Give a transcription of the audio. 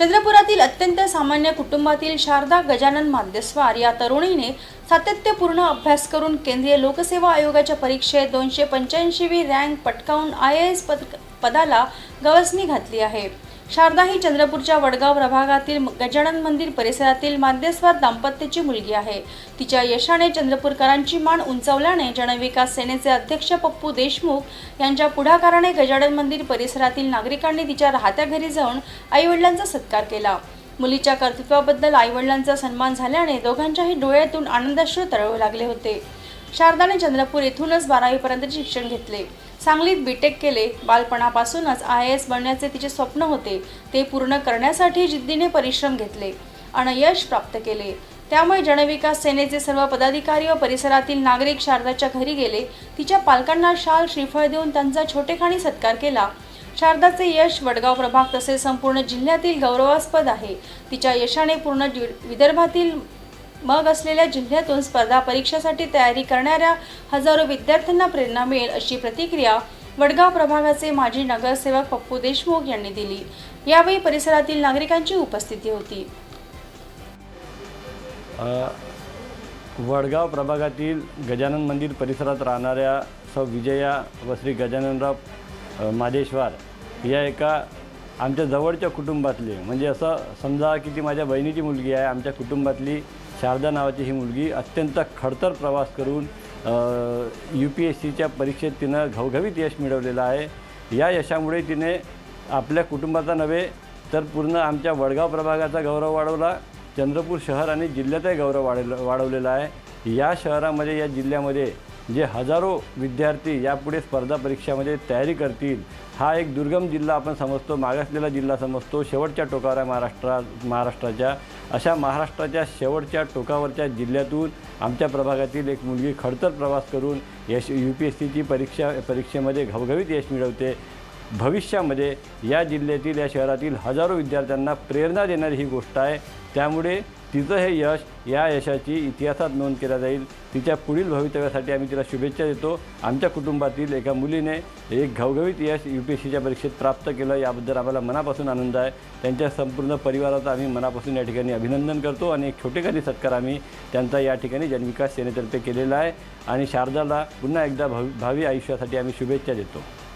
चंद्रपुरातील अत्यंत सामान्य कुटुंबातील शारदा गजानन माध्यस्वार या तरुणीने सातत्यपूर्ण अभ्यास करून केंद्रीय लोकसेवा आयोगाच्या परीक्षेत दोनशे पंच्याऐंशीवी रँक पटकावून आय ए एस पद पदाला गवसणी घातली आहे. शारदा ही चंद्रपूरच्या वडगाव प्रभागातील गजानन मंदिर परिसरातील माध्यस्वार दाम्पत्याची मुलगी आहे. तिच्या यशाने चंद्रपूरकरांची मान उंचावल्याने जनविकास सेनेचे अध्यक्ष पप्पू देशमुख यांच्या पुढाकाराने गजानन मंदिर परिसरातील नागरिकांनी तिच्या राहत्या घरी जाऊन आईवडिलांचा सत्कार केला. मुलीच्या कर्तृत्वाबद्दल आईवडिलांचा सन्मान झाल्याने दोघांच्याही डोळ्यातून आनंदाश्रू तळवू लागले होते. शारदाने चंद्रपूर येथूनच बारावीपर्यंत शिक्षण घेतले. सांगलीत बीटेक केले. बालपणापासूनच आय एस बनण्याचे तिचे स्वप्न होते. ते पूर्ण करण्यासाठी जिद्दीने परिश्रम घेतले आणि यश प्राप्त केले. त्यामुळे जनविकास सेनेचे सर्व पदाधिकारी व परिसरातील नागरिक शारदाच्या घरी गेले. तिच्या पालकांना शाल श्रीफळ देऊन त्यांचा छोटेखानी सत्कार केला. शारदाचे यश वडगाव प्रभाग तसेच संपूर्ण जिल्ह्यातील गौरवास्पद आहे. तिच्या यशाने पूर्ण विदर्भातील मग असलेल्या जिल्ह्यातून स्पर्धा परीक्षेसाठी तयारी करणाऱ्या हजारो विद्यार्थ्यांना प्रेरणा मिळेल अशी प्रतिक्रिया वडगाव प्रभागाचे माजी नगरसेवक पप्पू देशमुख यांनी दिली. यावेळी परिसरातील नागरिकांची उपस्थिती होती. वडगाव प्रभागातील गजानन मंदिर परिसरात राहणाऱ्या सौ विजया व श्री गजाननराव मादेश्वर या एका आमच्या जवळच्या कुटुंबातले म्हणजे असं समजा की ती माझ्या बहिणीची मुलगी आहे आमच्या कुटुंबातली शारदा नावाची ही मुलगी अत्यंत खडतर प्रवास करून यू पी एस सीच्या परीक्षेत तिनं घवघवीत यश मिळवलेलं आहे. या यशामुळे तिने आपल्या कुटुंबाचा नव्हे तर पूर्ण आमच्या वडगाव प्रभागाचा गौरव वाढवला चंद्रपूर शहर आणि जिल्ह्याचाही गौरव वाढवला वाढवलेला आहे. या शहरामध्ये या जिल्ह्यामध्ये जे हजारो विद्यार्थी यापुढे स्पर्धा परीक्षामध्ये तयारी करतील हा एक दुर्गम जिल्हा आपण समजतो मागासलेला जिल्हा समजतो शेवटच्या टोकावर आहे महाराष्ट्रात महाराष्ट्राच्या अशा महाराष्ट्राच्या शेवटच्या टोकावरच्या जिल्ह्यातून आमच्या प्रभागातील एक मुलगी खडतर प्रवास करून यश यू पी एस सीची परीक्षा परीक्षेमध्ये घवघवीत यश मिळवते. भविष्यामध्ये या जिल्ह्यातील या शहरातील हजारो विद्यार्थ्यांना प्रेरणा देणारी ही गोष्ट आहे. त्यामुळे तिचं हे यश या यशाची इतिहासात नोंद केला जाईल. तिच्या पुढील भवितव्यासाठी आम्ही तिला शुभेच्छा देतो. आमच्या कुटुंबातील एका मुलीने एक घवघवीत यश यू पी एस सीच्या परीक्षेत प्राप्त केलं. याबद्दल आम्हाला मनापासून आनंद आहे. त्यांच्या संपूर्ण परिवाराचा आम्ही मनापासून या ठिकाणी अभिनंदन करतो आणि एक छोटेखानी सत्कार आम्ही त्यांचा या ठिकाणी जनविकास सेनेतर्फे केलेला आहे. आणि शारदाला पुन्हा एकदा भावी भावी आयुष्यासाठी आम्ही शुभेच्छा देतो.